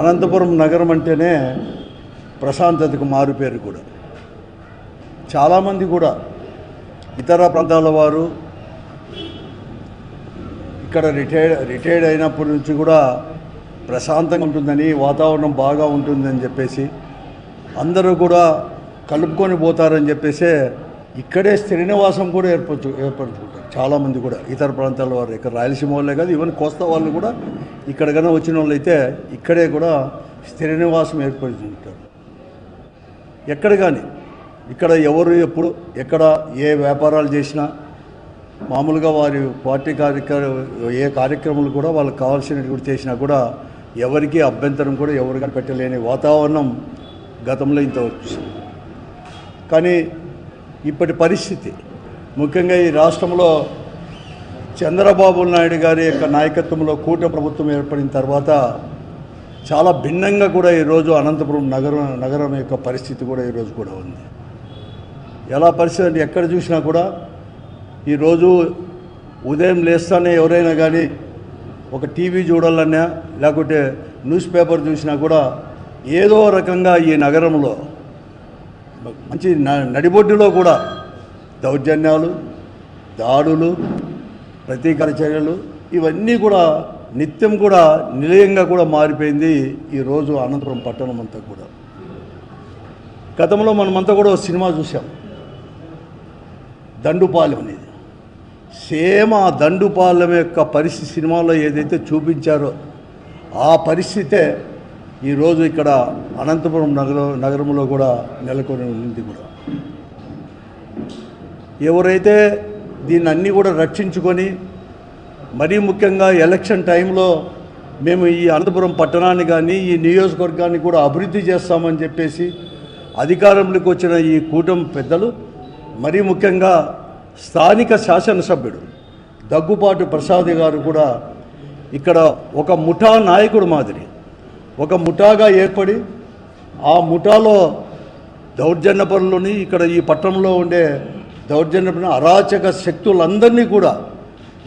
అనంతపురం నగరం అంటేనే ప్రశాంతతకు మారుపేరు కూడా. చాలామంది కూడా ఇతర ప్రాంతాల వారు ఇక్కడ రిటైర్డ్ రిటైర్డ్ అయినప్పటి నుంచి కూడా ప్రశాంతంగా ఉంటుందని వాతావరణం బాగా ఉంటుందని చెప్పేసి అందరూ కూడా కలుపుకొని పోతారని చెప్పేసి ఇక్కడే స్థిర నివాసం కూడా ఏర్పరచు ఏర్పరచుకుంటారు. చాలామంది కూడా ఇతర ప్రాంతాల వారు. ఇక్కడ రాయలసీమ వాళ్ళే కాదు ఈవెన్ కోస్తా వాళ్ళు కూడా ఇక్కడ కన్నా వచ్చిన వాళ్ళు అయితే ఇక్కడే కూడా స్థిర నివాసం ఏర్పడుతుంటారు ఎక్కడ కానీ ఇక్కడ ఎవరు ఎప్పుడు ఎక్కడ ఏ వ్యాపారాలు చేసినా మామూలుగా వారి పార్టీ కార్యక్రమ ఏ కార్యక్రమాలు కూడా వాళ్ళకి కావాల్సినవి చేసినా కూడా ఎవరికి అభ్యంతరం కూడా ఎవరికి పెట్టలేని వాతావరణం గతంలో ఇంత కానీ ఇప్పటి పరిస్థితి ముఖ్యంగా ఈ రాష్ట్రంలో చంద్రబాబు నాయుడు గారి యొక్క నాయకత్వంలో కూట ప్రభుత్వం ఏర్పడిన తర్వాత చాలా భిన్నంగా కూడా ఈరోజు అనంతపురం నగరం నగరం యొక్క పరిస్థితి కూడా ఈరోజు కూడా ఉంది. ఎలా పరిస్థితి అంటే ఎక్కడ చూసినా కూడా ఈరోజు ఉదయం లేస్తానే ఎవరైనా కానీ ఒక టీవీ చూడాలన్నా లేకుంటే న్యూస్ పేపర్ చూసినా కూడా ఏదో రకంగా ఈ నగరంలో మంచి న- నడిబొడ్డులో కూడా దౌర్జన్యాలు దాడులు ప్రతీకార చర్యలు ఇవన్నీ కూడా నిత్యం కూడా నిలయంగా కూడా మారిపోయింది ఈరోజు అనంతపురం పట్టణం అంతా కూడా. గతంలో మనమంతా కూడా సినిమా చూసాం దండుపాలెం అనేది. సేమ్ ఆ దండుపాలెం యొక్క పరిస్థితి సినిమాలో ఏదైతే చూపించారో ఆ పరిస్థితే ఈరోజు ఇక్కడ అనంతపురం నగరం నగరంలో కూడా నెలకొని ఉంది కూడా. ఎవరైతే దీన్ని అన్నీ కూడా రక్షించుకొని మరీ ముఖ్యంగా ఎలక్షన్ టైంలో మేము ఈ అనంతపురం పట్టణాన్ని కానీ ఈ నియోజకవర్గాన్ని కూడా అభివృద్ధి చేస్తామని చెప్పేసి అధికారంలోకి వచ్చిన ఈ కూటమి పెద్దలు మరీ ముఖ్యంగా స్థానిక శాసనసభ్యుడు దగ్గుపాటు ప్రసాద్ గారు కూడా ఇక్కడ ఒక ముఠా నాయకుడు మాదిరి ఒక ముఠాగా ఏర్పడి ఆ ముఠాలో దౌర్జన్య పనులని ఇక్కడ ఈ పట్టణంలో ఉండే దౌర్జన్యపడిన అరాచక శక్తులందరినీ కూడా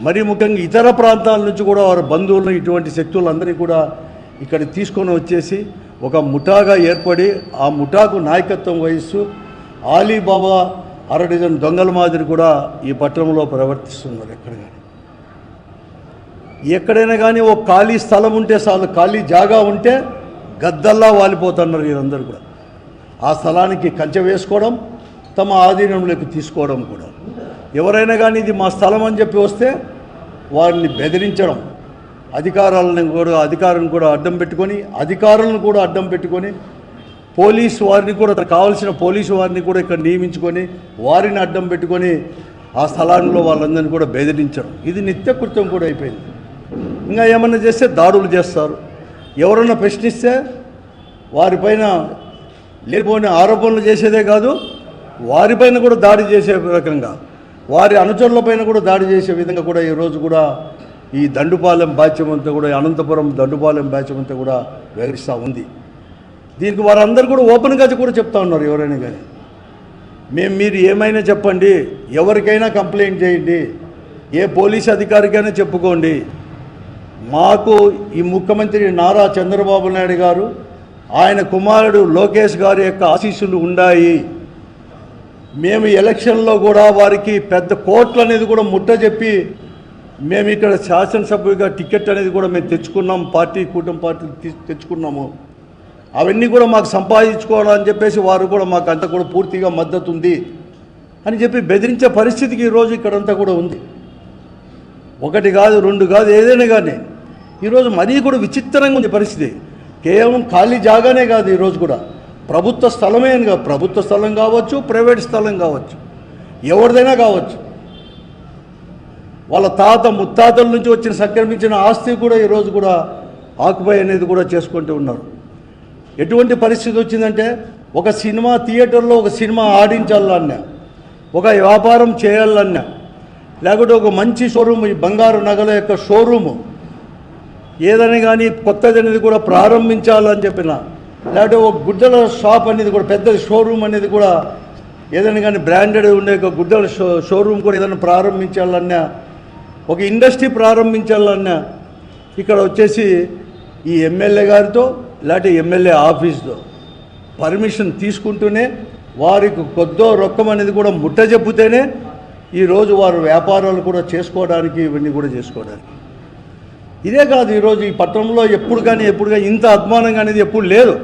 మరి ముఖ్యంగా ఇతర ప్రాంతాల నుంచి కూడా వారి బంధువులను ఇటువంటి శక్తులందరినీ కూడా ఇక్కడ తీసుకొని వచ్చేసి ఒక ముఠాగా ఏర్పడి ఆ ముఠాకు నాయకత్వం వహిస్తూ ఆలీబాబా అరడజన్ దొంగల మాదిరి కూడా ఈ పట్టణంలో ప్రవర్తిస్తున్నారు ఎక్కడ కానీ ఎక్కడైనా కానీ ఓ ఖాళీ స్థలం ఉంటే చాలు ఖాళీ జాగా ఉంటే గద్దల్లా వాలిపోతున్నారు వీరందరూ కూడా. ఆ స్థలానికి కంచె వేసుకోవడం తమ ఆధీనంలోకి తీసుకోవడం కూడా. ఎవరైనా కానీ ఇది మా స్థలం అని చెప్పి వస్తే వారిని బెదిరించడం అధికారాలను కూడా అధికారులను కూడా అడ్డం పెట్టుకొని అధికారులను కూడా అడ్డం పెట్టుకొని పోలీసు వారిని కూడా కావలసిన కావాల్సిన పోలీసు వారిని కూడా ఇక్కడ నియమించుకొని వారిని అడ్డం పెట్టుకొని ఆ స్థలాల్లో వాళ్ళందరినీ కూడా బెదిరించడం. ఇది నిత్యకృత్యం కూడా అయిపోయింది. ఇంకా ఏమన్నా చేస్తే దాడులు చేస్తారు. ఎవరన్నా ప్రశ్నిస్తే వారిపైన లేకపోయిన ఆరోపణలు చేసేదే కాదు వారిపైన కూడా దాడి చేసే రకంగా వారి అనుచరులపైన కూడా దాడి చేసే విధంగా కూడా ఈరోజు కూడా ఈ దండుపాలెం బాధ్యం అంతా కూడా అనంతపురం దండుపాలెం బాధ్యం అంతా కూడా వివరిస్తూ ఉంది. దీనికి వారందరూ కూడా ఓపెన్గా కూడా చెప్తా ఉన్నారు ఎవరైనా కానీ. మేము మీరు ఏమైనా చెప్పండి ఎవరికైనా కంప్లైంట్ చేయండి ఏ పోలీస్ అధికారికైనా చెప్పుకోండి. మాకు ఈ ముఖ్యమంత్రి నారా చంద్రబాబు నాయుడు గారు ఆయన కుమారుడు లోకేష్ గారి యొక్క ఆశీస్సులు ఉన్నాయి మేము ఎలక్షన్లో కూడా వారికి పెద్ద కోట్లు అనేది కూడా ముట్ట చెప్పి మేము ఇక్కడ శాసనసభ్యుగా టికెట్ అనేది కూడా మేము తెచ్చుకున్నాం పార్టీ కూటమి పార్టీ తీ- తెచ్చుకున్నాము. అవన్నీ కూడా మాకు సంపాదించుకోవాలని చెప్పేసి వారు కూడా మాకు అంతా కూడా పూర్తిగా మద్దతు ఉంది అని చెప్పి బెదిరించే పరిస్థితికి ఈరోజు ఇక్కడంతా కూడా ఉంది. ఒకటి కాదు రెండు కాదు ఏదైనా కానీ. ఈరోజు మరీ కూడా విచిత్రంగా ఉంది పరిస్థితి. కేవలం ఖాళీ జాగానే కాదు ఈరోజు కూడా. ప్రభుత్వ స్థలమే అని కాదు ప్రభుత్వ స్థలం కావచ్చు ప్రైవేట్ స్థలం కావచ్చు ఎవరిదైనా కావచ్చు. వాళ్ళ తాత ముత్తాతల నుంచి వచ్చిన సంక్రమించిన ఆస్తి కూడా ఈరోజు కూడా ఆకుపై అనేది కూడా చేసుకుంటూ ఉన్నారు. ఎటువంటి పరిస్థితి వచ్చిందంటే ఒక సినిమా థియేటర్లో ఒక సినిమా ఆడించాలన్నా ఒక వ్యాపారం చేయాలన్నా లేకుంటే ఒక మంచి షోరూమ్ ఈ బంగారు నగల యొక్క షోరూము ఏదని కానీ కొత్తది అనేది కూడా ప్రారంభించాలని చెప్పిన లేకపోతే ఒక గుడ్డల షాప్ అనేది కూడా పెద్ద షోరూమ్ అనేది కూడా ఏదైనా కానీ బ్రాండెడ్ ఉండే ఒక గుడ్డల షో షోరూమ్ కూడా ఏదైనా ప్రారంభించాలన్నా ఒక ఇండస్ట్రీ ప్రారంభించాలన్నా ఇక్కడ వచ్చేసి ఈ ఎమ్మెల్యే గారితో ఇలాంటి ఎమ్మెల్యే ఆఫీస్లో పర్మిషన్ తీసుకుంటూనే వారికి కొద్దో రొక్కం అనేది కూడా ముట్ట చెప్పుతేనే ఈరోజు వారు వ్యాపారాలు కూడా చేసుకోవడానికి ఇవన్నీ కూడా చేసుకోవడానికి. ఇదే కాదు ఈరోజు ఈ పట్టణంలో ఎప్పుడు కానీ ఎప్పుడు కానీ ఇంత అభిమానంగా అనేది ఎప్పుడు లేదు.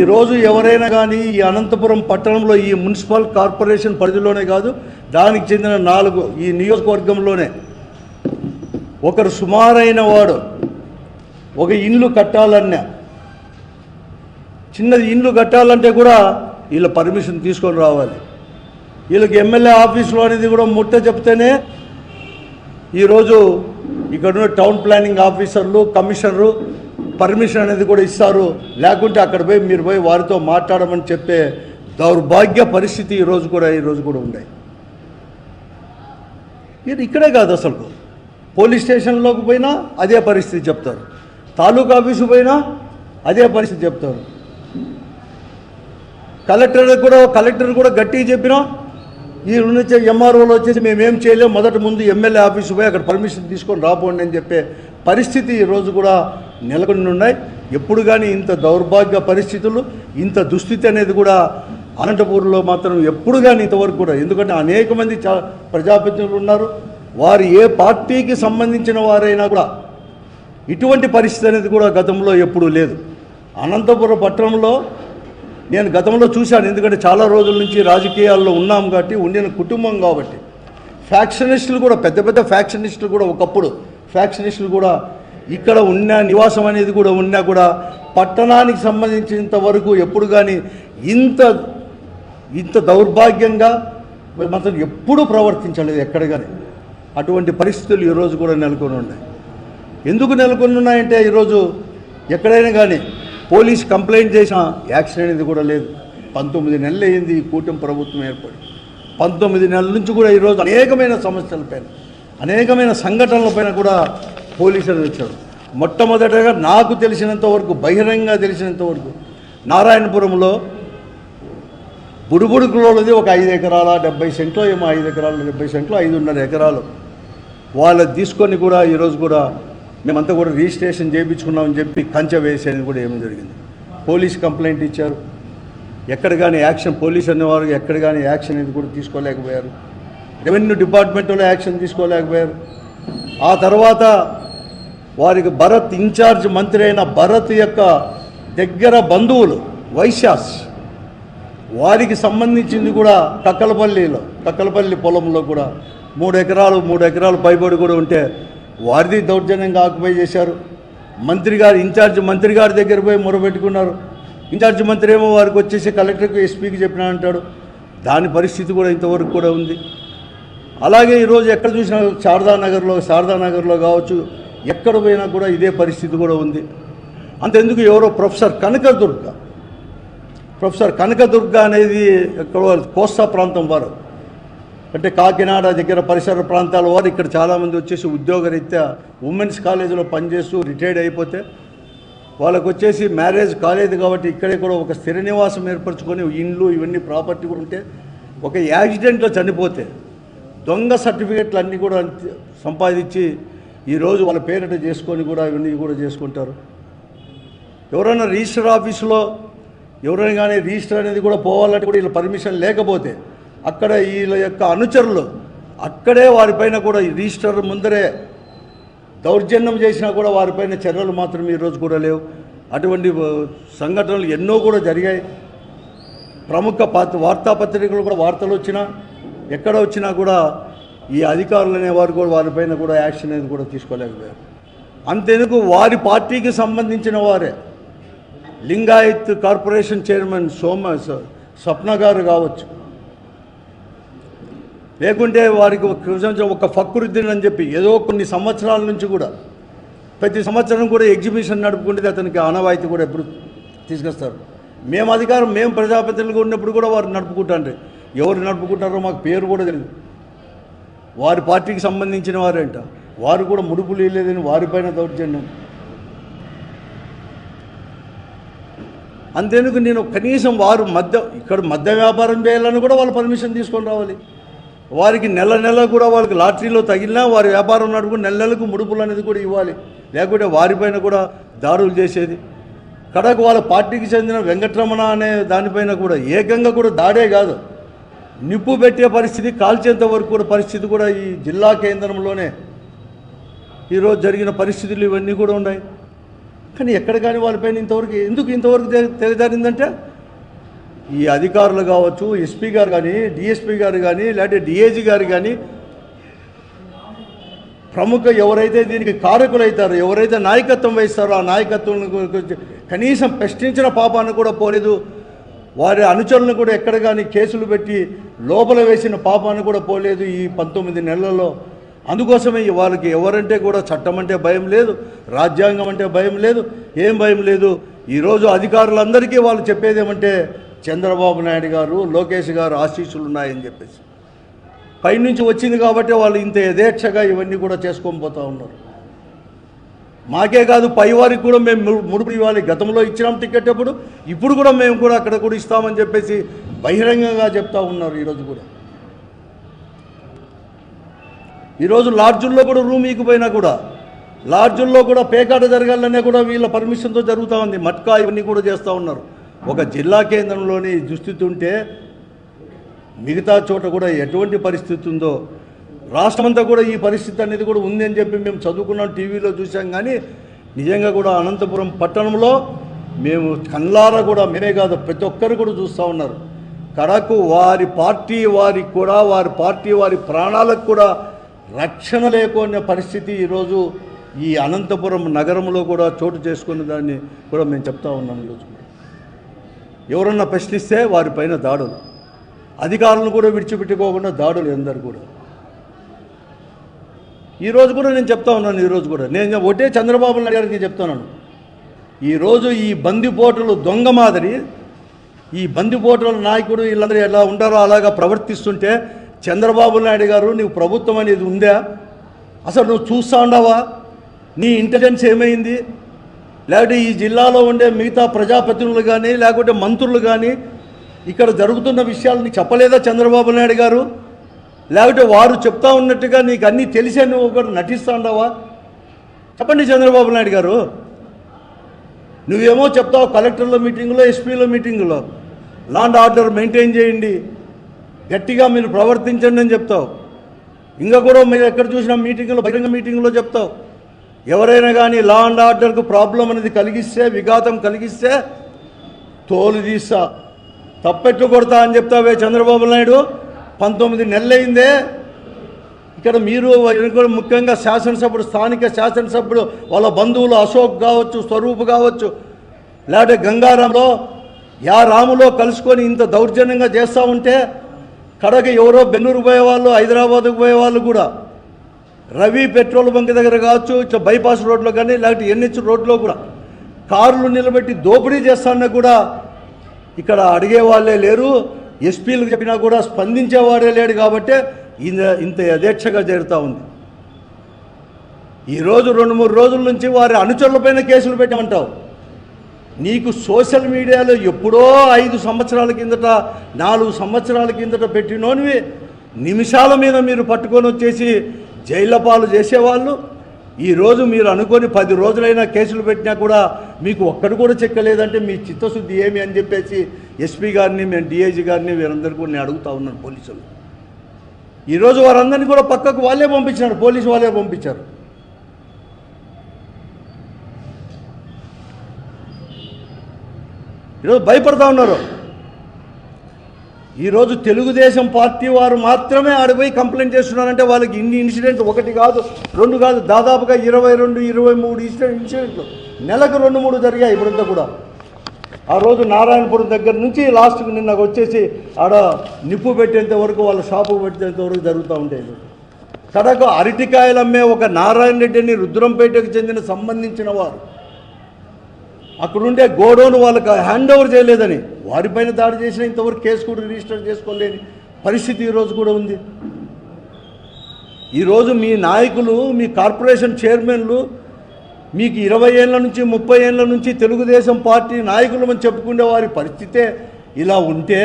ఈరోజు ఎవరైనా కానీ ఈ అనంతపురం పట్టణంలో ఈ మున్సిపల్ కార్పొరేషన్ పరిధిలోనే కాదు దానికి చెందిన నాలుగు ఈ నియోజకవర్గంలోనే ఒకరు సుమారైన వాడు ఒక ఇల్లు కట్టాలన్నా. చిన్నది ఇల్లు కట్టాలంటే కూడా వీళ్ళ పర్మిషన్ తీసుకొని రావాలి. వీళ్ళకి ఎమ్మెల్యే ఆఫీసులో అనేది కూడా ముట్ట చెప్తేనే ఈరోజు ఇక్కడున్న టౌన్ ప్లానింగ్ ఆఫీసర్లు కమిషనరు పర్మిషన్ అనేది కూడా ఇస్తారు. లేకుంటే అక్కడ పోయి మీరు పోయి వారితో మాట్లాడమని చెప్పే దౌర్భాగ్య పరిస్థితి ఈరోజు కూడా ఈరోజు కూడా ఉన్నాయి ఇది ఇక్కడే కాదు అసలు. పోలీస్ స్టేషన్లోకి పోయినా అదే పరిస్థితి చెప్తారు. తాలూకా ఆఫీసు పోయినా అదే పరిస్థితి చెప్తారు. కలెక్టర్ కూడా కలెక్టర్ కూడా గట్టిగా చెప్పినా ఈ నుంచి ఎంఆర్ఓలో వచ్చేసి మేమేం చేయలేము మొదట ముందు ఎమ్మెల్యే ఆఫీసు పోయి అక్కడ పర్మిషన్ తీసుకొని రాబోండి అని చెప్పే పరిస్థితి ఈరోజు కూడా నెలకొని ఉన్నాయి. ఎప్పుడు కానీ ఇంత దౌర్భాగ్య పరిస్థితులు ఇంత దుస్థితి అనేది కూడా అనంతపూర్లో మాత్రం ఎప్పుడు కానీ ఇంతవరకు కూడా ఎందుకంటే అనేక మంది చా ప్రజాప్రతినిధులు ఉన్నారు. వారు ఏ పార్టీకి సంబంధించిన వారైనా కూడా ఇటువంటి పరిస్థితి అనేది కూడా గతంలో ఎప్పుడూ లేదు. అనంతపురం పట్టణంలో నేను గతంలో చూశాను. ఎందుకంటే చాలా రోజుల నుంచి రాజకీయాల్లో ఉన్నాం కాబట్టి ఉండిన కుటుంబం కాబట్టి. ఫ్యాక్షనిస్టులు కూడా పెద్ద పెద్ద ఫ్యాక్షనిస్టులు కూడా ఒకప్పుడు ఫ్యాక్షనిస్టులు కూడా ఇక్కడ ఉన్న నివాసం అనేది కూడా ఉన్నా కూడా పట్టణానికి సంబంధించినంత వరకు ఎప్పుడు కానీ ఇంత ఇంత దౌర్భాగ్యంగా మాత్రం ఎప్పుడూ ప్రవర్తించలేదు ఎక్కడ కానీ అటువంటి పరిస్థితులు ఈరోజు కూడా నెలకొని ఉన్నాయి. ఎందుకు నెలకొని ఉన్నాయంటే ఈరోజు ఎక్కడైనా కానీ పోలీస్ కంప్లైంట్ చేసిన యాక్షన్ అనేది కూడా లేదు. పంతొమ్మిది నెలలు అయింది ఈ కూటమి ప్రభుత్వం ఏర్పడి. పంతొమ్మిది నెలల నుంచి కూడా ఈరోజు అనేకమైన సమస్యలపైన అనేకమైన సంఘటనలపైన కూడా పోలీసులు వచ్చాడు మొట్టమొదటగా నాకు తెలిసినంత వరకు బహిరంగంగా తెలిసినంత వరకు నారాయణపురంలో బుడుబుడుకులోది ఒక ఐదు ఎకరాల డెబ్బై సెంట్లో ఏమో ఐదు ఎకరాలు డెబ్బై సెంట్లో ఐదున్నర ఎకరాలు. వాళ్ళు తీసుకొని కూడా ఈరోజు కూడా మేమంతా కూడా రిజిస్ట్రేషన్ చేయించుకున్నామని చెప్పి కంచె వేసేది కూడా ఏమి జరిగింది. పోలీస్ కంప్లైంట్ ఇచ్చారు. ఎక్కడ కానీ యాక్షన్ పోలీస్ అనేవారు ఎక్కడ కానీ యాక్షన్ అనేది కూడా తీసుకోలేకపోయారు. రెవెన్యూ డిపార్ట్మెంట్లో యాక్షన్ తీసుకోలేకపోయారు. ఆ తర్వాత వారికి భరత్ ఇన్ఛార్జ్ మంత్రి అయిన భరత్ యొక్క దగ్గర బంధువులు వైశ్యాస్. వారికి సంబంధించింది కూడా కక్కలపల్లిలో కక్కలపల్లి పొలంలో కూడా మూడు ఎకరాలు మూడు ఎకరాలు పైబడి కూడా ఉంటే వారిది దౌర్జన్యంగా ఆక్యుపై చేశారు. మంత్రి గారు ఇన్ఛార్జ్ మంత్రి గారి దగ్గర పోయి మొరబెట్టుకున్నారు ఇన్ఛార్జ్ మంత్రి ఏమో వారికి వచ్చేసి కలెక్టర్కి ఎస్పీకి చెప్పినా అంటాడు. దాని పరిస్థితి కూడా ఇంతవరకు కూడా ఉంది. అలాగే ఈరోజు ఎక్కడ చూసినా శారదానగర్లో శారదానగర్లో కావచ్చు ఎక్కడ పోయినా కూడా ఇదే పరిస్థితి కూడా ఉంది. అంతెందుకు ఎవరో ప్రొఫెసర్ కనకదుర్గ. ప్రొఫెసర్ కనకదుర్గ అనేది ఎక్కడో కోస్తా ప్రాంతం వారు. అంటే కాకినాడ దగ్గర పరిసర ప్రాంతాల వారు ఇక్కడ చాలామంది వచ్చేసి ఉద్యోగరీత్యా ఉమెన్స్ కాలేజీలో పనిచేస్తూ రిటైర్డ్ అయిపోతే వాళ్ళకు వచ్చేసి మ్యారేజ్ కాలేదు కాబట్టి ఇక్కడే కూడా ఒక స్థిర నివాసం ఏర్పరచుకొని ఇండ్లు ఇవన్నీ ప్రాపర్టీ కూడా ఉంటే ఒక యాక్సిడెంట్లో చనిపోతే దొంగ సర్టిఫికెట్లు అన్నీ కూడా సంపాదించి ఈరోజు వాళ్ళ పేరిట చేసుకొని కూడా ఇవన్నీ కూడా చేసుకుంటారు. ఎవరైనా రిజిస్టర్ ఆఫీసులో ఎవరైనా కానీ రిజిస్టర్ అనేది కూడా పోవాలంటే కూడా వీళ్ళ పర్మిషన్ లేకపోతే అక్కడ వీళ్ళ యొక్క అనుచరులు అక్కడే వారిపైన కూడా రిజిస్టర్ ముందరే దౌర్జన్యం చేసినా కూడా వారిపైన చర్యలు మాత్రం ఈరోజు కూడా లేవు. అటువంటి సంఘటనలు ఎన్నో కూడా జరిగాయి. ప్రముఖ పాత్ర వార్తాపత్రికలు కూడా వార్తలు వచ్చినా ఎక్కడ వచ్చినా కూడా ఈ అధికారులు అనేవారు కూడా వారిపైన కూడా యాక్షన్ అనేది కూడా తీసుకోలేకపోయారు. అంతెందుకు వారి పార్టీకి సంబంధించిన వారే. లింగాయత్ కార్పొరేషన్ చైర్మన్ సోమ స్వప్న గారు కావచ్చు. లేకుంటే వారికి ఒక ఒక ఫక్రుద్దీన్ అని చెప్పి ఏదో కొన్ని సంవత్సరాల నుంచి కూడా ప్రతి సంవత్సరం కూడా ఎగ్జిబిషన్ నడుపుకుంటే అతనికి ఆనవాయితీ కూడా ఎప్పుడు తీసుకొస్తారు. మేము అధికారం మేము ప్రజాప్రతినిధులుగా ఉన్నప్పుడు కూడా వారు నడుపుకుంటాండ్రి. ఎవరు నడుపుకుంటారో మాకు పేరు కూడా తెలియదు వారి పార్టీకి సంబంధించిన వారేంట. వారు కూడా ముడుపులు ఇవ్వలేదని వారిపైన దౌర్జన్యం. అంతేందుకు నేను కనీసం వారు మధ్య ఇక్కడ మధ్య వ్యాపారం చేయాలని కూడా వాళ్ళు పర్మిషన్ తీసుకొని రావాలి. వారికి నెల నెల కూడా వాళ్ళకి లాటరీలో తగిలినా వారి వ్యాపారం నడుపు నెల నెలకు ముడుపులు అనేది కూడా ఇవ్వాలి. లేకుంటే వారిపైన కూడా దాడులు చేసేది. కడకు వాళ్ళ పార్టీకి చెందిన వెంకటరమణ అనే దానిపైన కూడా ఏకంగా కూడా దాడే కాదు. నిప్పు పెట్టే పరిస్థితి కాల్చేంత వరకు కూడా పరిస్థితి కూడా ఈ జిల్లా కేంద్రంలోనే. ఈరోజు జరిగిన పరిస్థితులు ఇవన్నీ కూడా ఉన్నాయి. కానీ ఎక్కడ కానీ వాళ్ళపైన ఇంతవరకు ఎందుకు ఇంతవరకు తె- ఈ అధికారులు కావచ్చు ఎస్పీ గారు కానీ డిఎస్పీ గారు కానీ లేకపోతే డిఏజీ గారు కానీ ప్రముఖ ఎవరైతే దీనికి కారకులైతారో ఎవరైతే నాయకత్వం వహిస్తారో ఆ నాయకత్వం కనీసం ప్రశ్నించిన పాపాన్ని కూడా పోలేదు. వారి అనుచరులను కూడా ఎక్కడ కానీ కేసులు పెట్టి లోపల వేసిన పాపాన్ని కూడా పోలేదు ఈ పంతొమ్మిది నెలల్లో. అందుకోసమే వాళ్ళకి ఎవరంటే కూడా చట్టం అంటే భయం లేదు రాజ్యాంగం అంటే భయం లేదు. ఏం భయం లేదు? ఈరోజు అధికారులందరికీ వాళ్ళు చెప్పేది ఏమంటే చంద్రబాబు నాయుడు గారు లోకేష్ గారు ఆశీస్సులు ఉన్నాయని చెప్పేసి. పైనుంచి వచ్చింది కాబట్టి వాళ్ళు ఇంత యథేచ్ఛగా ఇవన్నీ కూడా చేసుకొని పోతూ ఉన్నారు. మాకే కాదు పై వారికి కూడా మేము ము- ముడుపు ఇవ్వాలి. గతంలో ఇచ్చినాం టికెట్ అప్పుడు ఇప్పుడు కూడా మేము కూడా అక్కడ కూడా ఇస్తామని చెప్పేసి బహిరంగంగా చెప్తా ఉన్నారు ఈరోజు కూడా. ఈరోజు లాడ్జుల్లో కూడా రూమ్ ఈకిపోయినా కూడా లాడ్జుల్లో కూడా పేకాట జరగాలనే కూడా వీళ్ళ పర్మిషన్తో జరుగుతూ ఉంది. మట్కా ఇవన్నీ కూడా చేస్తూ ఉన్నారు. ఒక జిల్లా కేంద్రంలోని దుస్థితి ఉంటే మిగతా చోట కూడా ఎటువంటి పరిస్థితి ఉందో రాష్ట్రమంతా కూడా ఈ పరిస్థితి అనేది కూడా ఉంది అని చెప్పి మేము చదువుకున్నాం టీవీలో చూసాం కానీ నిజంగా కూడా అనంతపురం పట్టణంలో మేము కళ్ళారా కూడా మేమే కాదు ప్రతి ఒక్కరు కూడా చూస్తూ ఉన్నారు. కడకు వారి పార్టీ వారికి కూడా వారి పార్టీ వారి ప్రాణాలకు కూడా రక్షణ లేకునే పరిస్థితి ఈరోజు ఈ అనంతపురం నగరంలో కూడా చోటు చేసుకున్న దాన్ని కూడా మేము చెప్తా ఉన్నాం ఈరోజు. ఎవరన్నా ప్రశ్నిస్తే వారిపైన దాడులు. అధికారులను కూడా విడిచిపెట్టుకోకుండా దాడులు అందరు కూడా. ఈరోజు కూడా నేను చెప్తా ఉన్నాను ఈరోజు కూడా. నేను ఒకటే చంద్రబాబు నాయుడు గారికి చెప్తున్నాను. ఈరోజు ఈ బందిపోటులు దొంగ మాదిరి ఈ బందిపోటుల నాయకుడు వీళ్ళందరూ ఎలా ఉంటారో అలాగా ప్రవర్తిస్తుంటే చంద్రబాబు నాయుడు గారు నీవు ప్రభుత్వం అనేది ఉందా? అసలు నువ్వు చూస్తా ఉండవా నీ ఇంటెలిజెన్స్ ఏమైంది? లేకపోతే ఈ జిల్లాలో ఉండే మిగతా ప్రజాప్రతినిధులు కానీ లేకపోతే మంత్రులు కానీ ఇక్కడ జరుగుతున్న విషయాలు నీకు చెప్పలేదా చంద్రబాబు నాయుడు గారు? లేకపోతే వారు చెప్తా ఉన్నట్టుగా నీకు అన్నీ తెలిసే నువ్వు ఒకటి నటిస్తా ఉండవా చెప్పండి చంద్రబాబు నాయుడు గారు. నువ్వేమో చెప్తావు కలెక్టర్ల మీటింగ్లో ఎస్పీల మీటింగ్లో. లాండ్ ఆర్డర్ మెయింటైన్ చేయండి. గట్టిగా మీరు ప్రవర్తించండి అని చెప్తావు. ఇంకా కూడా మీరు ఎక్కడ చూసినా మీటింగ్లో బహిరంగ మీటింగ్లో చెప్తావు. ఎవరైనా కానీ లా అండ్ ఆర్డర్కు ప్రాబ్లం అనేది కలిగిస్తే విఘాతం కలిగిస్తే తోలు తీస్తా. తప్పెట్లు కొడతా అని చెప్తావే చంద్రబాబు నాయుడు. పంతొమ్మిది నెలలైందే. ఇక్కడ మీరు ముఖ్యంగా శాసనసభ్యుడు స్థానిక శాసనసభ్యుడు వాళ్ళ బంధువులు అశోక్ కావచ్చు స్వరూప్ కావచ్చు లేకపోతే గంగారంలో యా రాములో కలుసుకొని ఇంత దౌర్జన్యంగా చేస్తూ ఉంటే కడగ ఎవరో బెంగళూరు పోయేవాళ్ళు హైదరాబాద్కు పోయేవాళ్ళు కూడా. రవి పెట్రోల్ బంక్ దగ్గర కావచ్చు ఇట్లా బైపాస్ రోడ్లో కానీ లేకపోతే ఎన్హెచ్ రోడ్లో కూడా. కార్లు నిలబెట్టి దోపిడీ చేస్తాన్నా కూడా ఇక్కడ అడిగే వాళ్ళే లేరు. ఎస్పీలకు చెప్పినా కూడా స్పందించేవాడే లేడు కాబట్టి ఇంత ఇంత యథేచ్ఛగా జరుగుతూ ఉంది. ఈరోజు రెండు మూడు రోజుల నుంచి వారి అనుచరులపైన కేసులు పెట్టమంటావు. నీకు సోషల్ మీడియాలో ఎప్పుడో ఐదు సంవత్సరాల కిందట నాలుగు సంవత్సరాల కిందట పెట్టినోనివి నిమిషాల మీద మీరు పట్టుకొని వచ్చేసి జైళ్ళ పాలు చేసేవాళ్ళు ఈరోజు మీరు అనుకొని పది రోజులైనా కేసులు పెట్టినా కూడా మీకు ఒక్కడు కూడా చెక్కలేదంటే మీ చిత్తశుద్ధి ఏమి అని చెప్పేసి ఎస్పీ గారిని మేము డిఐజీ గారిని వీరందరూ కూడా నేను అడుగుతా ఉన్నాను పోలీసులు. ఈరోజు వారందరినీ కూడా పక్కకు వాళ్ళే పంపించినారు పోలీసు వాళ్ళే పంపించారు. ఈరోజు భయపడతా ఉన్నారు. ఈరోజు తెలుగుదేశం పార్టీ వారు మాత్రమే ఆడిపోయి కంప్లైంట్ చేస్తున్నారంటే వాళ్ళకి ఇన్ని ఇన్సిడెంట్లు ఒకటి కాదు రెండు కాదు దాదాపుగా ఇరవై రెండు ఇరవై మూడు ఇన్సిడెంట్ ఇన్సిడెంట్లు. నెలకు రెండు మూడు జరిగాయి ఇప్పుడంతా కూడా. ఆ రోజు నారాయణపురం దగ్గర నుంచి లాస్ట్కి నిన్న వచ్చేసి ఆడ నిప్పు పెట్టేంత వరకు వాళ్ళ షాపు పెట్టేంత వరకు జరుగుతూ ఉండేది. సడకు అరటికాయలు అమ్మే ఒక నారాయణ రెడ్డిని రుద్రంపేటకు చెందిన సంబంధించిన వారు. అక్కడుండే గోడౌన్ వాళ్ళకి హ్యాండ్ ఓవర్ చేయలేదని వారిపైన దాడి చేసిన ఇంతవరకు కేసు కూడా రిజిస్టర్ చేసుకోలేని పరిస్థితి ఈరోజు కూడా ఉంది. ఈరోజు మీ నాయకులు మీ కార్పొరేషన్ చైర్మన్లు మీకు ఇరవై ఏళ్ళ నుంచి ముప్పై ఏళ్ళ నుంచి తెలుగుదేశం పార్టీ నాయకులు అని చెప్పుకునే వారి పరిస్థితే ఇలా ఉంటే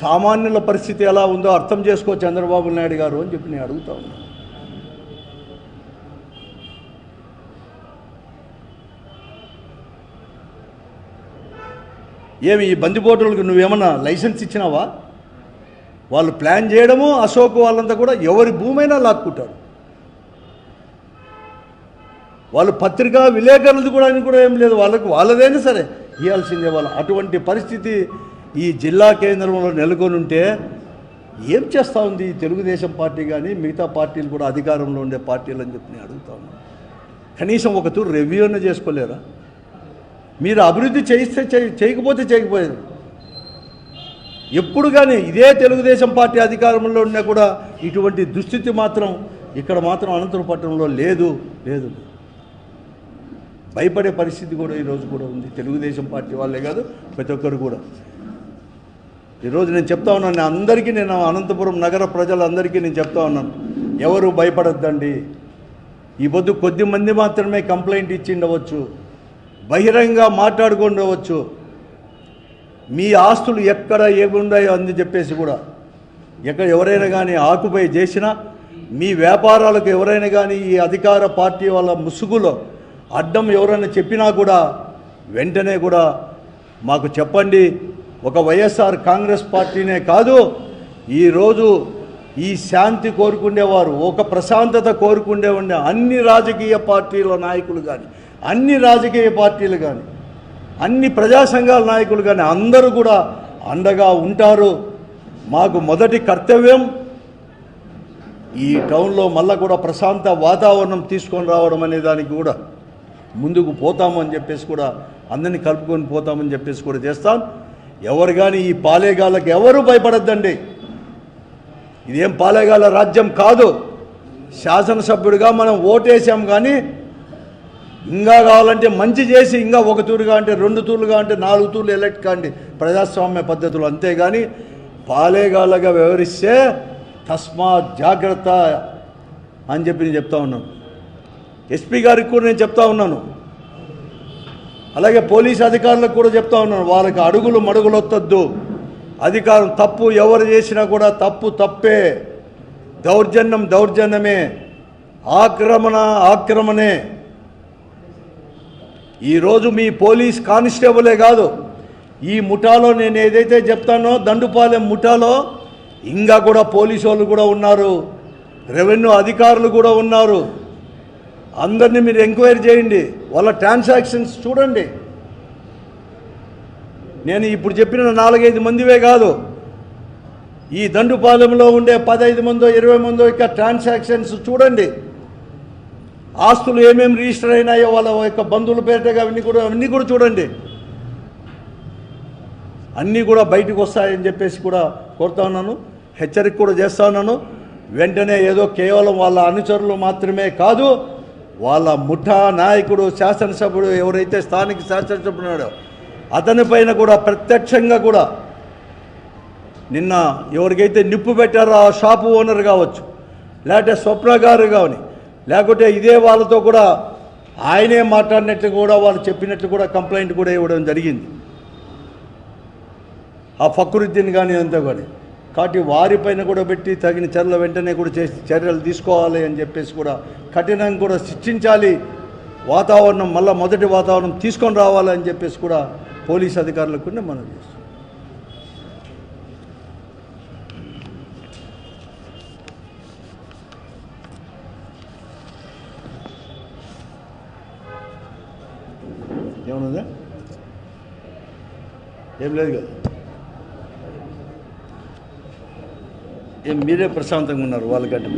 సామాన్యుల పరిస్థితి ఎలా ఉందో అర్థం చేసుకో చంద్రబాబు నాయుడు గారు అని చెప్పి నేను అడుగుతా ఉన్నాను ఏమి ఈ బందిపోటులకు నువ్వేమన్నా లైసెన్స్ ఇచ్చినావా? వాళ్ళు ప్లాన్ చేయడము అశోక్ వాళ్ళంతా కూడా ఎవరి భూమైనా లాక్కుంటారు. వాళ్ళు పత్రికా విలేకరులది కూడా అని కూడా ఏం లేదు వాళ్ళకు వాళ్ళదైనా సరే ఇవ్వాల్సిందే వాళ్ళు. అటువంటి పరిస్థితి ఈ జిల్లా కేంద్రంలో నెలకొని ఉంటే ఏం చేస్తూ ఉంది ఈ తెలుగుదేశం పార్టీ కానీ మిగతా పార్టీలు కూడా అధికారంలో ఉండే పార్టీలు అని చెప్పి నేను అడుగుతా ఉన్నాను కనీసం ఒక తూరు రివ్యూ చేసుకోలేరా? మీరు అభివృద్ధి చేయిస్తే చేయకపోతే చేయకపోయారు ఎప్పుడు కానీ ఇదే తెలుగుదేశం పార్టీ అధికారంలో ఉన్నా కూడా ఇటువంటి దుస్థితి మాత్రం ఇక్కడ మాత్రం అనంతపురం పట్టణంలో లేదు లేదు. భయపడే పరిస్థితి కూడా ఈరోజు కూడా ఉంది. తెలుగుదేశం పార్టీ వాళ్ళే కాదు ప్రతి ఒక్కరు కూడా. ఈరోజు నేను చెప్తా ఉన్నాను అందరికీ నేను అనంతపురం నగర ప్రజలందరికీ నేను చెప్తా ఉన్నాను. ఎవరు భయపడొద్దండి. ఈ పొద్దు కొద్ది మంది మాత్రమే కంప్లైంట్ ఇచ్చిండవచ్చు బహిరంగ మాట్లాడుకుండవచ్చు మీ ఆస్తులు ఎక్కడ ఏముండాయో అని చెప్పేసి కూడా. ఎక్కడ ఎవరైనా కానీ ఆకుపై చేసినా మీ వ్యాపారాలకు ఎవరైనా కానీ ఈ అధికార పార్టీ వాళ్ళ ముసుగులో అడ్డం ఎవరైనా చెప్పినా కూడా వెంటనే కూడా మాకు చెప్పండి. ఒక వైఎస్ఆర్ కాంగ్రెస్ పార్టీనే కాదు ఈరోజు ఈ శాంతి కోరుకునేవారు ఒక ప్రశాంతత కోరుకుండే ఉండే అన్ని రాజకీయ పార్టీల నాయకులు కానీ. అన్ని రాజకీయ పార్టీలు కానీ అన్ని ప్రజా సంఘాల నాయకులు కానీ అందరూ కూడా అండగా ఉంటారు. మాకు మొదటి కర్తవ్యం ఈ టౌన్లో మళ్ళా కూడా ప్రశాంత వాతావరణం తీసుకొని రావడం అనే దానికి కూడా. ముందుకు పోతాము అని చెప్పేసి కూడా అందరినీ కలుపుకొని పోతామని చెప్పేసి కూడా చేస్తాం. ఎవరు కానీ ఈ పాలేగాళ్ళకి ఎవరు భయపడద్దండి. ఇదేం పాలేగాల రాజ్యం కాదు. శాసనసభ్యుడిగా మనం ఓటేసాం కానీ ఇంకా కావాలంటే మంచి చేసి ఇంకా ఒక తూరుగా అంటే రెండు తూర్లుగా అంటే నాలుగు తూర్లు ఎలక్ట్ కాండి. ప్రజాస్వామ్య పద్ధతులు అంతేగాని పాలేగాళ్ళగా వ్యవహరిస్తే తస్మాత్ జాగ్రత్త అని చెప్పి నేను చెప్తా ఉన్నాను. ఎస్పీ గారికి కూడా నేను చెప్తా ఉన్నాను. అలాగే పోలీస్ అధికారులకు కూడా చెప్తా ఉన్నాను. వాళ్ళకి అడుగులు మడుగులు వత్తద్దు. అధికారం తప్పు ఎవరు చేసినా కూడా తప్పు తప్పే. దౌర్జన్యం దౌర్జన్యమే. ఆక్రమణ ఆక్రమణే ఈరోజు మీ పోలీస్ కానిస్టేబులే కాదు ఈ ముఠాలో నేను ఏదైతే చెప్తానో దండుపాలెం ముఠాలో ఇంకా కూడా పోలీసు వాళ్ళు కూడా ఉన్నారు రెవెన్యూ అధికారులు కూడా ఉన్నారు. అందరినీ మీరు ఎంక్వైరీ చేయండి వాళ్ళ ట్రాన్సాక్షన్స్ చూడండి. నేను ఇప్పుడు చెప్పిన నాలుగైదు మందివే కాదు ఈ దండుపాలెంలో ఉండే పదహైదు మందో ఇరవై మందో ఇక ట్రాన్సాక్షన్స్ చూడండి. ఆస్తులు ఏమేమి రిజిస్టర్ అయినాయో వాళ్ళ యొక్క బంధువుల పేరిటగా అవన్నీ కూడా అవన్నీ కూడా చూడండి. అన్నీ కూడా బయటకు వస్తాయని చెప్పేసి కూడా కోరుతా ఉన్నాను. హెచ్చరిక కూడా చేస్తా ఉన్నాను. వెంటనే ఏదో కేవలం వాళ్ళ అనుచరులు మాత్రమే కాదు వాళ్ళ ముఠా నాయకుడు శాసనసభ్యుడు ఎవరైతే స్థానిక శాసనసభ్యుడు ఉన్నాడో అతని పైన కూడా ప్రత్యక్షంగా కూడా నిన్న ఎవరికైతే నిప్పు పెట్టారో ఆ షాపు ఓనర్ కావచ్చు లేకపోతే స్వప్న గారు కావని లేకుంటే ఇదే వాళ్ళతో కూడా ఆయనే మాట్లాడినట్లు కూడా వాళ్ళు చెప్పినట్లు కూడా కంప్లైంట్ కూడా ఇవ్వడం జరిగింది. ఆ ఫక్రుద్దీన్ కానీ అంతా కానీ కాబట్టి వారిపైన కూడా పెట్టి తగిన చర్యలు వెంటనే కూడా చేసి చర్యలు తీసుకోవాలి అని చెప్పేసి కూడా కఠినంగా కూడా శిక్షించాలి. వాతావరణం మళ్ళీ మొదటి వాతావరణం తీసుకొని రావాలి అని చెప్పేసి కూడా పోలీస్ అధికారులకు కూడా మనం చేస్తాం ఏమన్నదా? ఏం లేదు కదా. ఏం మీరే ప్రశాంతంగా ఉన్నారు వాళ్ళకంటే